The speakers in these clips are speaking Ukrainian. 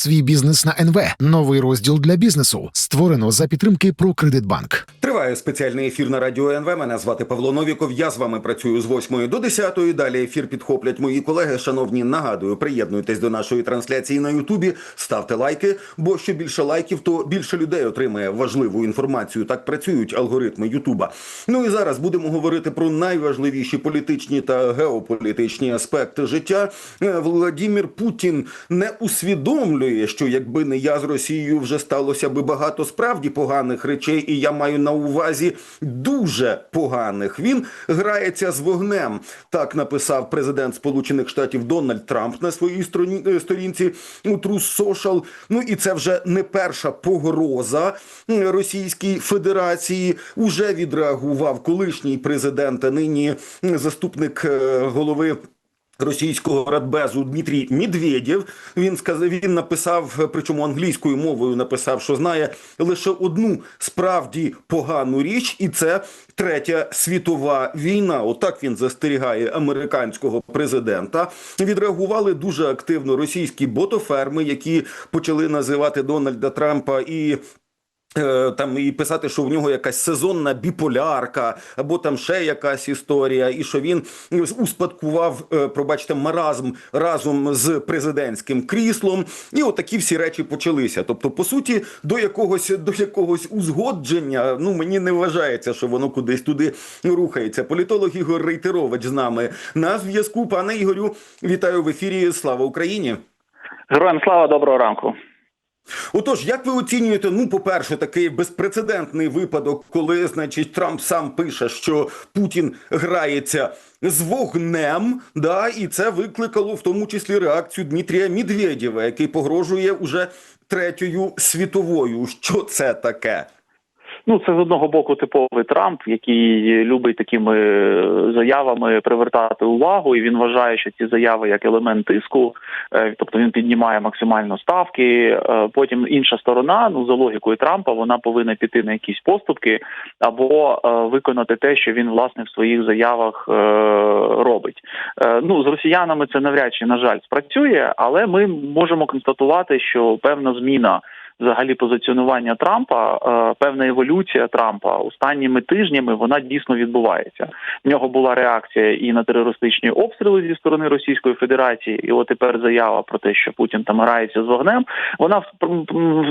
свій бізнес на НВ. Новий розділ для бізнесу створено за підтримки «Прокредитбанк». Триває спеціальний ефір на радіо НВ. Мене звати Павло Новіков. Я з вами працюю з 8 до 10. Далі ефір підхоплять мої колеги. Шановні, нагадую, приєднуйтесь до нашої трансляції на Ютубі, ставте лайки, бо що більше лайків, то більше людей отримає важливу інформацію. Так працюють алгоритми Ютуба. Ну і зараз будемо говорити про найважливіші політичні та геополітичні аспекти життя. Е, Владімір Путін не усвідомлює, що якби не я з Росією, вже сталося би багато справді поганих речей, і я маю на увазі дуже поганих. Він грається з вогнем. Так написав президент Сполучених Штатів Дональд Трамп на своїй е, сторінці у True Social. Ну і це вже не перша погроза Російській Федерації. Уже відреагував колишній президент, а нині заступник е, голови. Російського радбезу Дмитрій Медведєв він сказав, він написав, причому англійською мовою написав, що знає лише одну справді погану річ, і це третя світова війна. Отак він застерігає американського президента. Відреагували дуже активно російські ботоферми, які почали називати Дональда Трампа і Там і писати, що в нього якась сезонна біполярка, або там ще якась історія, і що він успадкував, е, пробачте, маразм разом з президентським кріслом. І отакі всі речі почалися. Тобто, по суті, до якогось до якогось узгодження, ну мені не вважається, що воно кудись туди рухається. Політолог Ігор Рейтерович з нами на зв'язку. Пане Ігорю, вітаю в ефірі. Слава Україні! Героям слава доброго ранку. Отож, як ви оцінюєте, ну, по-перше, такий безпрецедентний випадок, коли, значить, Трамп сам пише, що Путін грається з вогнем, да, і це викликало в тому числі реакцію Дмитрія Медведєва, який погрожує уже третьою світовою. Що це таке? Ну це з одного боку типовий Трамп, який любить такими е, заявами привертати увагу, і він вважає, що ці заяви як елемент тиску, е, тобто він піднімає максимально ставки. Е, Потім інша сторона, ну за логікою Трампа, вона повинна піти на якісь поступки або виконати те, що він власне в своїх заявах робить. Ну з росіянами це навряд чи на жаль спрацює, але ми можемо констатувати, що певна зміна взагалі позиціонування Трампа, е, певна еволюція Трампа останніми тижнями вона дійсно відбувається. В нього була реакція і на терористичні обстріли зі сторони Російської Федерації, і от тепер заява про те, що Путін там грається з вогнем. Вона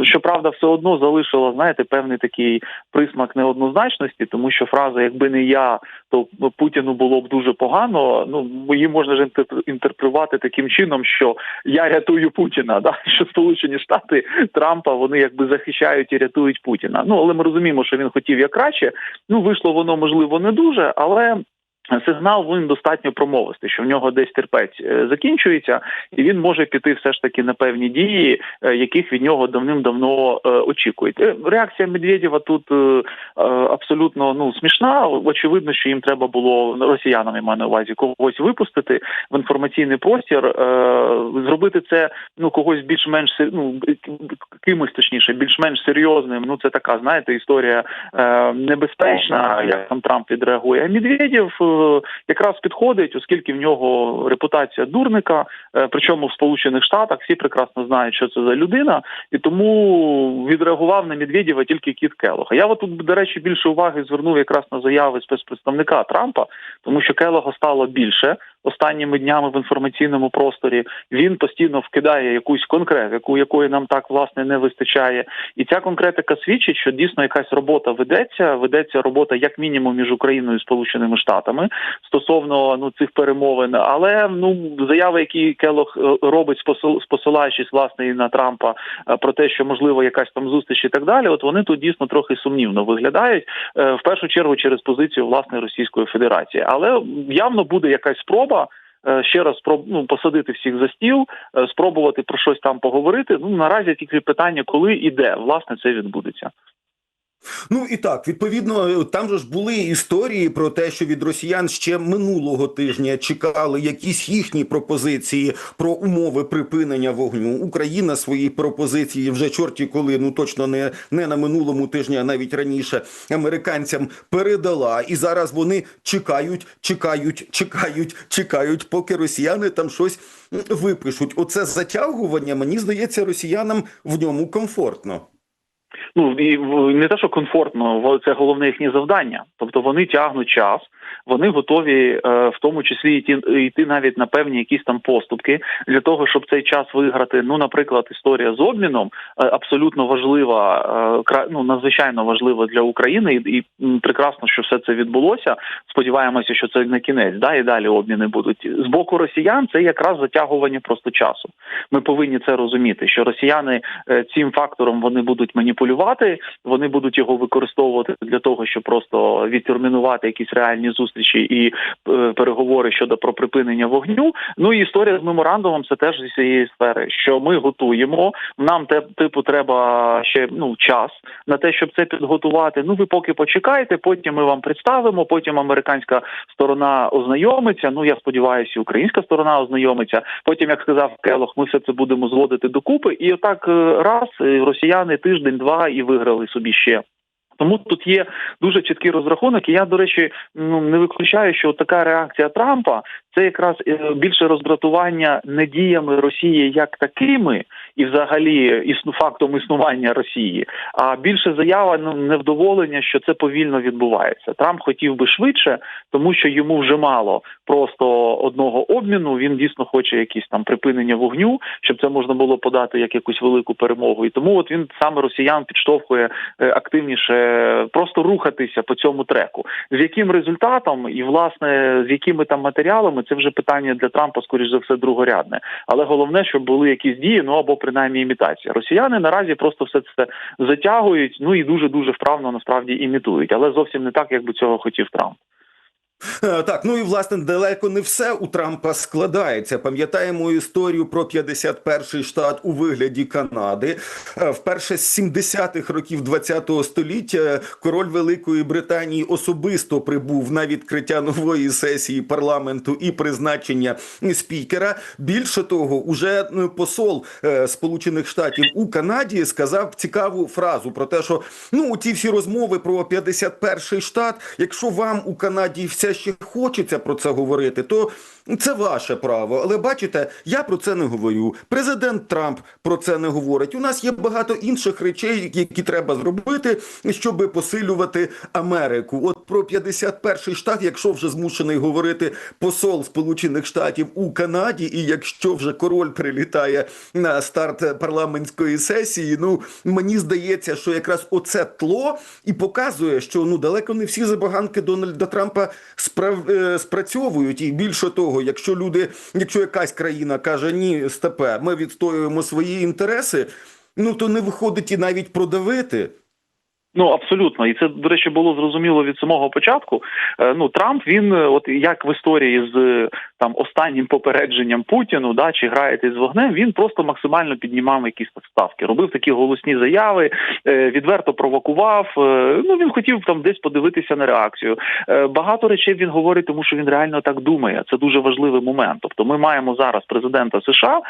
щоправда все одно залишила, знаєте, певний такий присмак неоднозначності, тому що фраза Якби не я, то Путіну було б дуже погано. Ну її можна ж інтер- інтерпретувати таким чином, що я рятую Путіна, да що Сполучені Штати Трампа вони якби захищають і рятують Путіна. Ну але ми розуміємо, що він хотів як краще. Ну вийшло воно можливо не дуже, але. Сигнал він достатньо промовистий, що в нього десь терпець е, закінчується, і він може піти все ж таки на певні дії, е, яких від нього давним-давно е, очікують. Реакція Медведєва тут абсолютно ну смішна. Очевидно, що їм треба було росіянам я маю на увазі когось випустити в інформаційний простір, зробити це ну когось більш-менш ну кимось точніше, більш-менш серйозним. Ну це така, знаєте, історія небезпечна, як там Трамп відреагує. А Медведєв якраз підходить, оскільки в нього репутація дурника. Е, причому в Сполучених Штатах всі прекрасно знають, що це за людина, і тому відреагував на Медведєва тільки Кіт Келлог. Я от тут, до речі, більше уваги звернув якраз на заяви спецпредставника Трампа, тому що Келлога стало більше останніми днями в інформаційному просторі. Він постійно вкидає якусь конкретику, якої нам так власне не вистачає. І ця конкретика свідчить, що дійсно якась робота ведеться. Ведеться робота як мінімум між Україною і Сполученими Штатами стосовно ну цих перемовин. Але ну заяви, які Келох е, робить, спосилаючись власне і на Трампа е, про те, що можливо якась там зустріч і так далі. От вони тут дійсно трохи сумнівно виглядають е, в першу чергу через позицію власне Російської Федерації. Але явно буде якась спроба. Е, Ще раз ну, посадити всіх за стіл, е, спробувати про щось там поговорити. Ну наразі тільки питання, коли і де власне це відбудеться. Ну і так, відповідно, там же ж були історії про те, що від росіян ще минулого тижня чекали якісь їхні пропозиції про умови припинення вогню. Україна свої пропозиції вже чорті коли, ну точно не, не на минулому тижні, а навіть раніше американцям передала. І зараз вони чекають, чекають, чекають, чекають, поки росіяни там щось випишуть. Оце затягування, мені здається, росіянам в ньому комфортно. Ну і не те, що комфортно, це головне їхнє завдання. Тобто вони тягнуть час, вони готові, е, в тому числі йти, йти навіть на певні якісь там поступки для того, щоб цей час виграти. Ну, наприклад, історія з обміном е, абсолютно важлива, е, ну надзвичайно важлива для України, і, прекрасно, що все це відбулося. Сподіваємося, що це не кінець, да і далі обміни будуть з боку росіян. Це якраз затягування просто часу. Ми повинні це розуміти, що росіяни цим фактором вони будуть маніпулювати, вони будуть його використовувати для того, щоб просто відтермінувати якісь реальні зустрічі і е, переговори щодо про припинення вогню. Ну і історія з меморандумом це теж зі цієї сфери, що ми готуємо. Нам те типу треба ще ну час на те, щоб це підготувати. Ну ви поки почекайте, потім ми вам представимо. Потім американська сторона ознайомиться. Ну я сподіваюся, українська сторона ознайомиться. Потім, як сказав Келох, ми все це будемо зводити докупи. І отак е, раз е, росіяни тиждень-два і виграли собі ще. Тому тут є дуже чіткий розрахунок, і я, до речі, ну не виключаю, що така реакція Трампа це якраз е, більше роздратування не діями Росії як такими, і взагалі існу фактом існування Росії, а більше заява ну невдоволення, що це повільно відбувається. Трамп хотів би швидше, тому що йому вже мало просто одного обміну. Він дійсно хоче якісь там припинення вогню, щоб це можна було подати як якусь велику перемогу. І тому от він саме росіян підштовхує е, активніше просто рухатися по цьому треку. З яким результатом і власне з якими там матеріалами, це вже питання для Трампа, скоріш за все, другорядне. Але головне, щоб були якісь дії, ну або принаймні імітація. Росіяни наразі просто все це затягують, ну і дуже дуже вправно насправді імітують, але зовсім не так, як би цього хотів Трамп. Е, Так, ну і власне далеко не все у Трампа складається. Пам'ятаємо історію про 51-й штат у вигляді Канади. Е, Вперше з 70-х років 20-го століття король Великої Британії особисто прибув на відкриття нової сесії парламенту і призначення спікера. Більше того, уже е, посол Сполучених Штатів у Канаді сказав цікаву фразу про те, що ну ті всі розмови про 51-й штат, якщо вам у Канаді все ще хочеться про це говорити, то це ваше право. Але бачите, я про це не говорю. Президент Трамп про це не говорить. У нас є багато інших речей, які треба зробити, щоб посилювати Америку. От про 51-й штат, якщо вже змушений говорити посол Сполучених Штатів у Канаді, і якщо вже король прилітає на старт парламентської сесії, ну мені здається, що якраз оце тло і показує, що ну далеко не всі забаганки Дональда Трампа справ... е, спрацьовують. І більше того, якщо люди, якщо якась країна каже ні, степе, ми відстоюємо свої інтереси, ну то не виходить і навіть продавити. Ну абсолютно, і це до речі було зрозуміло від самого початку. Е, Ну Трамп він, е, от як в історії з е, там останнім попередженням Путіну, да чи граєте з вогнем, він просто максимально піднімав якісь ставки, робив такі голосні заяви, відверто провокував. Ну він хотів там десь подивитися на реакцію. Багато речей він говорить, тому що він реально так думає. Це дуже важливий момент. Тобто, ми маємо зараз президента США.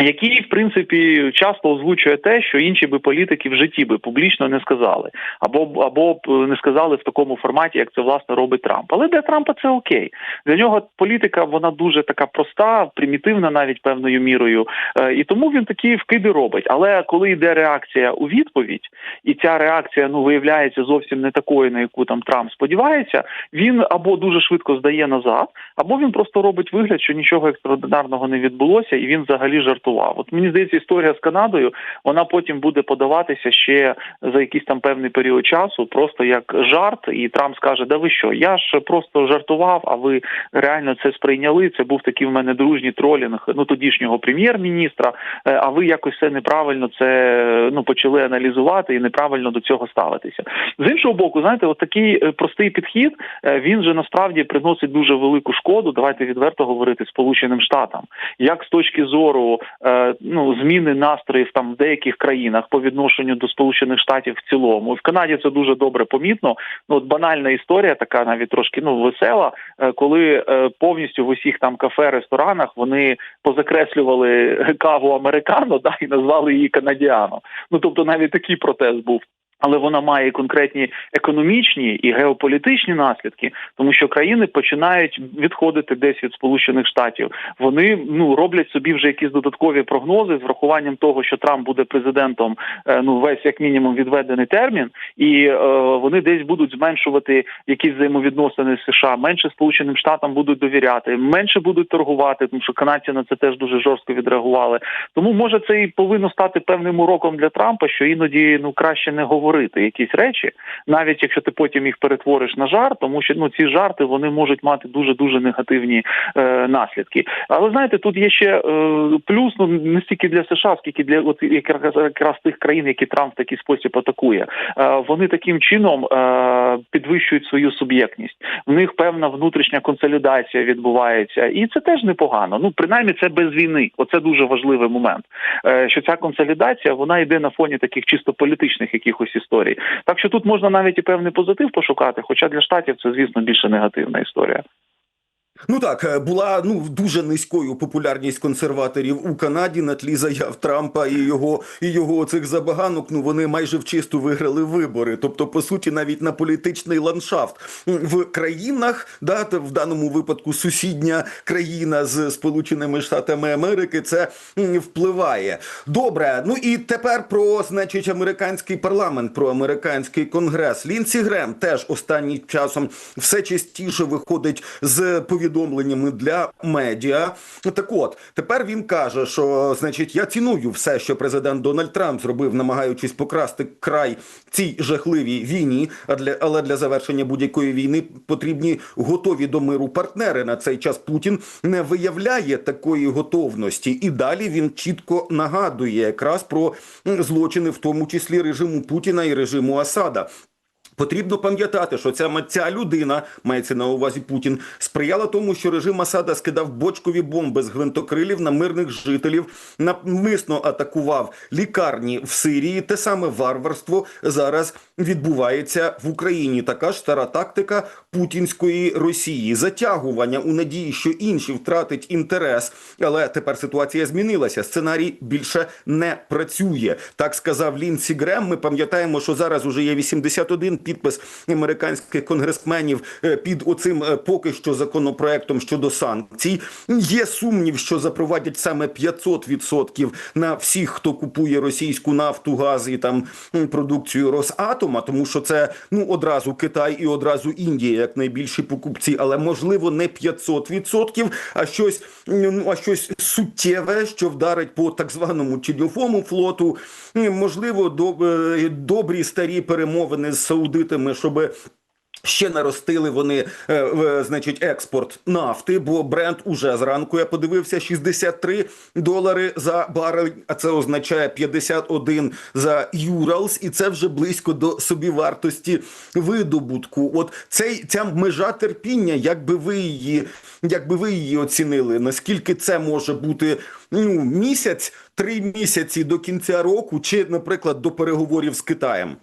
Е, який в принципі часто озвучує те, що інші би політики в житті би публічно не сказали, або або не сказали в такому форматі, як це власне робить Трамп. Але для Трампа це окей. Для нього політика вона дуже така проста, примітивна, навіть певною мірою, Е, і тому він такі вкиди робить. Але коли йде реакція у відповідь, і ця реакція ну виявляється зовсім не такою, на яку там Трамп сподівається, він або дуже швидко здає назад, або він просто робить вигляд, що нічого екстраординарного не відбулося, і він взагалі жартував. От мені здається, історія з Канадою вона потім буде подаватися ще за якийсь там певний період часу, просто як жарт, і Трамп скаже: Да ви що? Я ж просто жартував, а ви реально це сприйняли. Це був такий в мене дружній тролінг ну тодішнього прем'єр-міністра. е, А ви якось це неправильно це ну почали аналізувати і неправильно до цього ставитися. З іншого боку, знаєте, от такий е, простий підхід е, він же насправді приносить дуже велику шкоду. Давайте відверто говорити Сполученим Штатам, як з точки зору ну зміни настроїв там в деяких країнах по відношенню до Сполучених Штатів в цілому. В Канаді це дуже добре помітно. Ну от банальна історія, така навіть трошки ну весела, е, коли е, повністю в усіх там кафе, ресторанах вони позакреслювали каву американо, да і назвали її канадіано. Ну тобто навіть такий протест був. Але вона має конкретні економічні і геополітичні наслідки, тому що країни починають відходити десь від сполучених штатів. Вони ну роблять собі вже якісь додаткові прогнози з врахуванням того, що Трамп буде президентом. е, Ну весь як мінімум відведений термін, і е, вони десь будуть зменшувати якісь взаємовідносини з США. Менше сполученим штатам будуть довіряти, менше будуть торгувати, тому що канадці на це теж дуже жорстко відреагували. Тому може це і повинно стати певним уроком для Трампа, що іноді ну краще не говорити якісь речі, навіть якщо ти потім їх перетвориш на жарт, тому що ну ці жарти вони можуть мати дуже дуже негативні е, наслідки. Але знаєте, тут є ще е, плюс ну не стільки для США, скільки для от якраз, якраз тих країн, які Трамп в такий спосіб атакує. Е, вони таким чином е, підвищують свою суб'єктність. В них певна внутрішня консолідація відбувається, і це теж непогано. Ну принаймні це без війни. Оце дуже важливий момент. Е, що ця консолідація вона йде на фоні таких чисто політичних якихось історій. Так що тут можна навіть і певний позитив пошукати, хоча для штатів це, звісно, більше негативна історія. Ну так, е, була ну дуже низькою популярність консерваторів у Канаді на тлі заяв Трампа і його і його цих забаганок. Ну вони майже вчисту виграли вибори. Тобто, по суті, навіть на політичний ландшафт в країнах, да в даному випадку сусідня країна з Сполученими Штатами Америки, це впливає. Добре, ну і тепер про значить американський парламент, про американський конгрес. Лінсі Грем теж останнім часом все частіше виходить з повідомленнями для медіа. Так от тепер він каже, що значить я ціную все, що президент Дональд Трамп зробив, намагаючись покрасти край цій жахливій війні. А для але для завершення будь-якої війни потрібні готові до миру партнери. На цей час Путін не виявляє такої готовності, і далі він чітко нагадує якраз про злочини, в тому числі режиму Путіна і режиму Асада. Потрібно пам'ятати, що ця, ця людина, мається на увазі Путін, сприяла тому, що режим Асада скидав бочкові бомби з гвинтокрилів на мирних жителів, навмисно атакував лікарні в Сирії. Те саме варварство зараз відбувається в Україні. Така ж стара тактика путінської Росії, затягування у надії, що інші втратить інтерес. Але тепер ситуація змінилася. Сценарій більше не працює. Так сказав Лінсі Грем. Ми пам'ятаємо, що зараз уже є 81 підпис американських конгресменів е, під оцим е, поки що законопроектом щодо санкцій. Є сумнів, що запровадять саме 500% на всіх, хто купує російську нафту, газ і там продукцію Росатома, тому що це ну одразу Китай і одразу Індія як найбільші покупці, але можливо не 500%, а щось ну а щось суттєве, що вдарить по так званому тіньовому флоту. Можливо, доб- е, добрі старі перемовини з саудитами, щоби Ще наростили вони, е, значить, експорт нафти, бо бренд уже зранку я подивився 63 долари за барель, а це означає 51 за Юралс, і це вже близько до собівартості видобутку. От цей ця межа терпіння, як би ви її, як би ви її оцінили? Наскільки це може бути ну, місяць, три місяці до кінця року, чи, наприклад, до переговорів з Китаєм?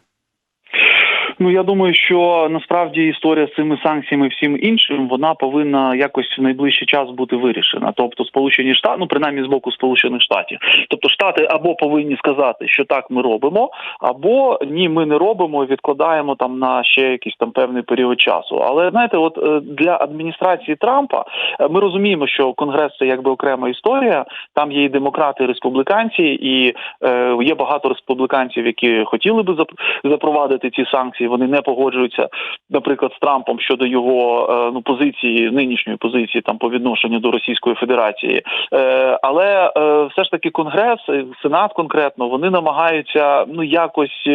Ну я думаю, що насправді історія з цими санкціями всім іншим вона повинна якось в найближчий час бути вирішена. Тобто, Сполучені Штати, ну принаймні з боку Сполучених Штатів, тобто Штати або повинні сказати, що так ми робимо, або ні, ми не робимо, і відкладаємо там на ще якийсь там певний період часу. Але знаєте, от е, для адміністрації Трампа е, ми розуміємо, що Конгрес це якби окрема історія. Там є і демократи, і республіканці, і е, є багато республіканців, які хотіли би зап- запровадити ці санкції. Вони не погоджуються, наприклад, з Трампом щодо його е, ну позиції нинішньої позиції там по відношенню до Російської Федерації. Е, але е, все ж таки Конгрес, Сенат конкретно, вони намагаються ну якось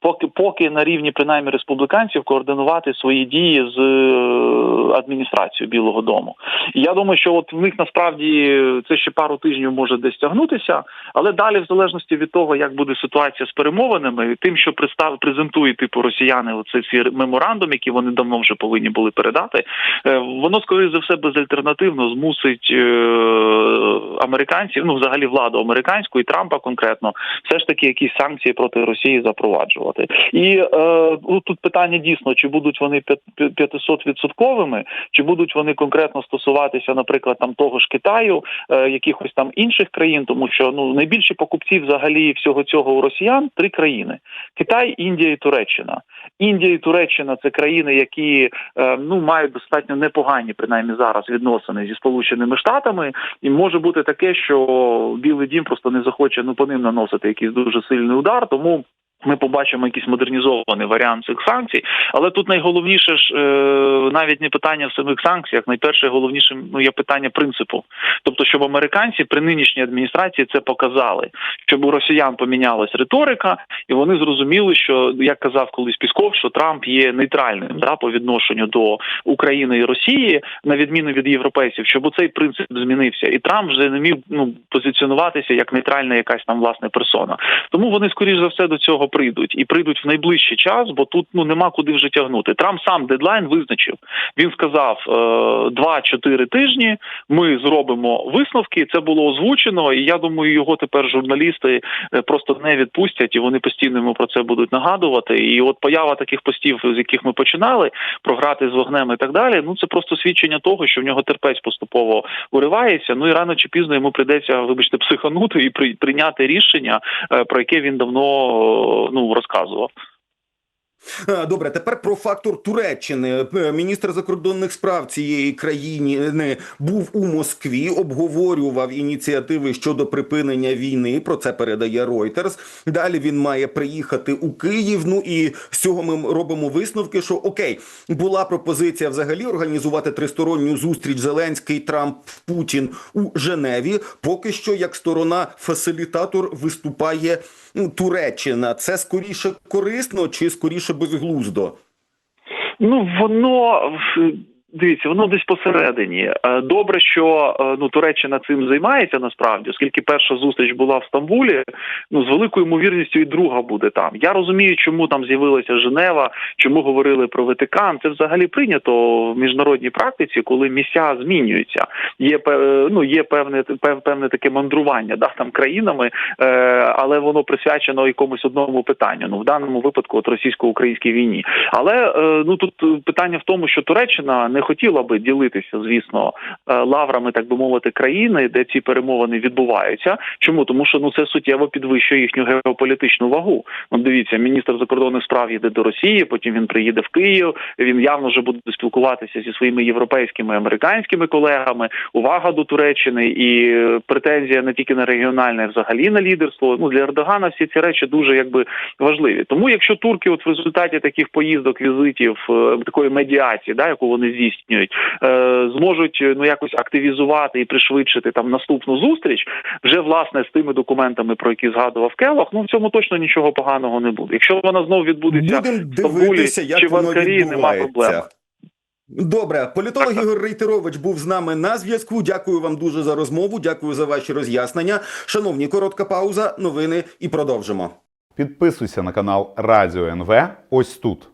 поки поки на рівні принаймні республіканців координувати свої дії з адміністрацією Білого Дому. І я думаю, що от в них насправді це ще пару тижнів може десь тягнутися, але далі, в залежності від того, як буде ситуація з перемовинами, тим, що представ презентує типу Росія. Росіяни оце ці меморандум, які вони давно вже повинні були передати, е, воно скоріше за все безальтернативно змусить е, американців, ну взагалі владу американську і Трампа конкретно, все ж таки якісь санкції проти Росії запроваджувати. І е, ну, тут питання дійсно, чи будуть вони 500 відсотковими, чи будуть вони конкретно стосуватися, наприклад, там того ж Китаю, якихось там інших країн, тому що ну найбільші покупці взагалі всього цього у росіян три країни: Китай, Індія і Туреччина. Індія і Туреччина це країни, які е, ну мають достатньо непогані, принаймні зараз відносини зі сполученими штатами, і може бути таке, що Білий Дім просто не захоче ну по ним наносити якийсь дуже сильний удар, тому. Ми побачимо якийсь модернізований варіант цих санкцій, але тут найголовніше ж е, навіть не питання в самих санкціях. Найперше головнішим ну є питання принципу. Тобто, щоб американці при нинішній адміністрації це показали, щоб у росіян помінялась риторика, і вони зрозуміли, що як казав колись Пісков, що Трамп є нейтральним да, по відношенню до України і Росії, на відміну від європейців, щоб цей принцип змінився, і Трамп вже не міг ну позиціонуватися як нейтральна якась там власне персона. Тому вони скоріш за все до цього прийдуть і прийдуть в найближчий час, бо тут ну нема куди вже тягнути. Трамп сам дедлайн визначив. Він сказав е, 2-4 тижні. Ми зробимо висновки. Це було озвучено, і я думаю, його тепер журналісти е, просто не відпустять, і вони постійно йому про це будуть нагадувати. І от поява таких постів, з яких ми починали, про грати з вогнем і так далі. Ну це просто свідчення того, що в нього терпець поступово уривається. Ну і рано чи пізно йому прийдеться, вибачте, психанути і при, прийняти рішення, е, про яке він давно е, ну розказував. Е, Добре, тепер про фактор Туреччини. Е, Міністр закордонних справ цієї країни був у Москві, обговорював ініціативи щодо припинення війни. Про це передає Reuters. Далі він має приїхати у Київ. Ну і з цього ми робимо висновки, що окей, була пропозиція взагалі організувати тристоронню зустріч Зеленський, Трамп, Путін у Женеві. Поки що, як сторона фасилітатор виступає ну, Туреччина. Це скоріше корисно чи скоріше безглуздо? Ну воно дивіться, воно десь посередині. Е, Добре, що е, ну Туреччина цим займається насправді, оскільки перша зустріч була в Стамбулі. Ну з великою ймовірністю і друга буде там. Я розумію, чому там з'явилася Женева, чому говорили про Ватикан. Це взагалі прийнято в міжнародній практиці, коли місця змінюються. Є пе- ну є певне певне таке мандрування да там країнами, е, але воно присвячено якомусь одному питанню. Ну в даному випадку от російсько-українській війні. Але е, ну тут е, питання в тому, що Туреччина не хотіла би ділитися, звісно, е, лаврами, так би мовити, країни, де ці перемовини відбуваються. Чому тому, що ну це суттєво підвищує їхню геополітичну вагу. Ну дивіться, міністр закордонних справ їде до Росії, потім він приїде в Київ. Він явно вже буде спілкуватися зі своїми європейськими американськими колегами. Увага до Туреччини і претензія не тільки на регіональне, а взагалі на лідерство. Ну для Ердогана всі ці речі дуже якби важливі. Тому якщо турки, от в результаті таких поїздок, візитів, е, такої медіації, да, яку вони здійснюють, е, зможуть е, ну якось активізувати і пришвидшити там наступну зустріч, вже власне з тими документами, про які згадував Келох, ну в цьому точно нічого поганого не буде. Якщо вона знов відбудеться Будемо в Стамбулі чи в Анкарі, нема проблем. Добре, політолог Ігор Рейтерович був з нами на зв'язку. Дякую вам дуже за розмову. Дякую за ваші роз'яснення. Шановні, коротка пауза, новини і продовжимо. Підписуйся на канал Радіо НВ ось тут.